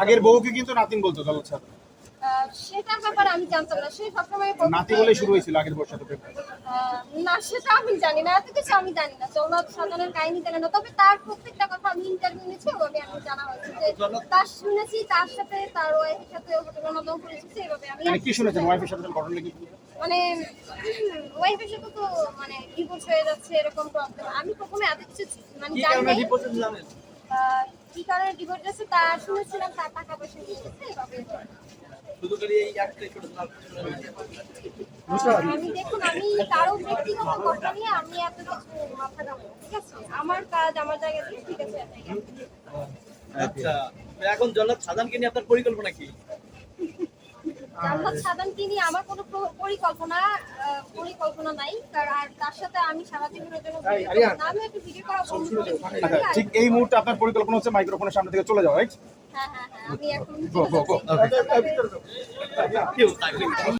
আগের বউকে কিন্তু নাতিন বলতো সাথে আহ, সেটার ব্যাপারে আমি জানতাম না। সে সবসময় নাতি বলে শুরু হয়েছিল আগের প্রেম। আহ, না সেটা আমি জানি না। এত কিছু আমি জানি না। জল্লাদ সাধারণের কাহিনী জানি না। তবে তার প্রত্যেকটা কথা আমি ইন্টারভিউ নিয়েছি ওভাবে আমি জানা হয়েছে যে তার শুনেছি তার সাথে তার ওয়াইফের সাথে ঘটনাদম করেছে এভাবে আমি মানে কি শুনেছেন? ওয়াইফের সাথে ঘটনা কি? মানে ওয়াইফের সাথে তো মানে ডিভোর্স হয়ে যাচ্ছে এরকম প্রবলেম আমি প্রথমে এত কিছু মানে জানি। আহ, কি কারণে ডিভোর্স হয়েছে তা শুনেছিলাম তার টাকা পয়সা দিয়েছে এভাবে আমি দেখুন আমি কারও ব্যক্তিগত কথা নিয়ে আমি এত কিছু মাথা ঘামাবো ঠিক আছে? আমার কাজ আমার জায়গা দিয়ে ঠিক আছে? আচ্ছা এখন জল্লাদ সাধারণকে নিয়ে আপনার পরিকল্পনা কি? জান্নাত সাদানকে নিয়ে আমার কোনো পরিকল্পনা আহ, পরিকল্পনা নাই। কারণ আর তার সাথে আমি সারা জীবনের জন্য। আমি একটু ভিডিও করা বন্ধ করে। আচ্ছা ঠিক এই মুহূর্তে আপনার পরিকল্পনা হচ্ছে মাইক্রোফোনের সামনে থেকে চলে যাওয়া রাইট হ্যাঁ হ্যাঁ হ্যাঁ আমি এখন